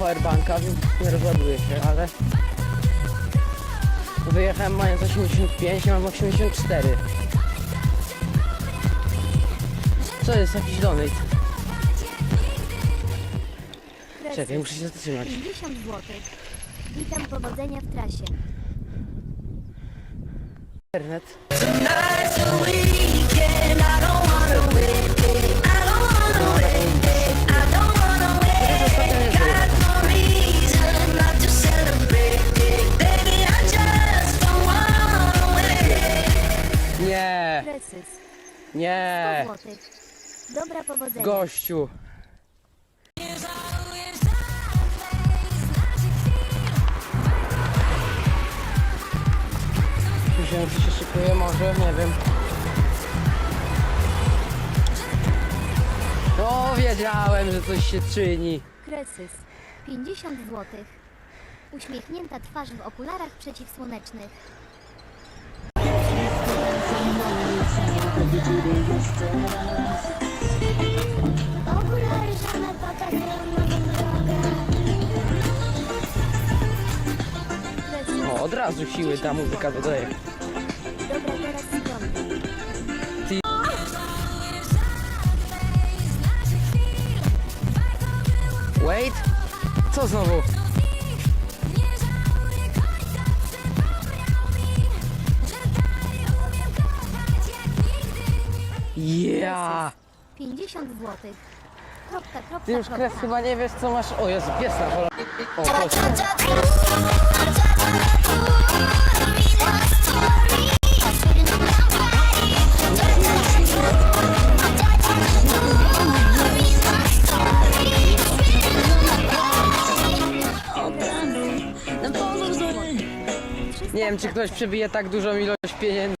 mam powerbanka, więc nie rozładuje się, ale... Wyjechałem mając 85, mam 84. Co jest jakiś donate? Czekaj, muszę się zatrzymać. 50 zł. Witam powodzenia w trasie. Internet. 100 nie, zł. Dobra powodzenia. gościu. Myślałem, że się szykuje może, nie wiem. No, wiedziałem, że coś się czyni. Kresys. 50 zł. Uśmiechnięta twarz w okularach przeciwsłonecznych. O, od razu siły ta muzyka dodaje. Wait? Co znowu? Ja! 50 zł. Kropka, kropka, Ty już kropka. kres chyba nie wiesz co masz. O Jezu, pies na polu. O, proszę. Nie wiem czy ktoś przebije tak dużą ilość pieniędzy.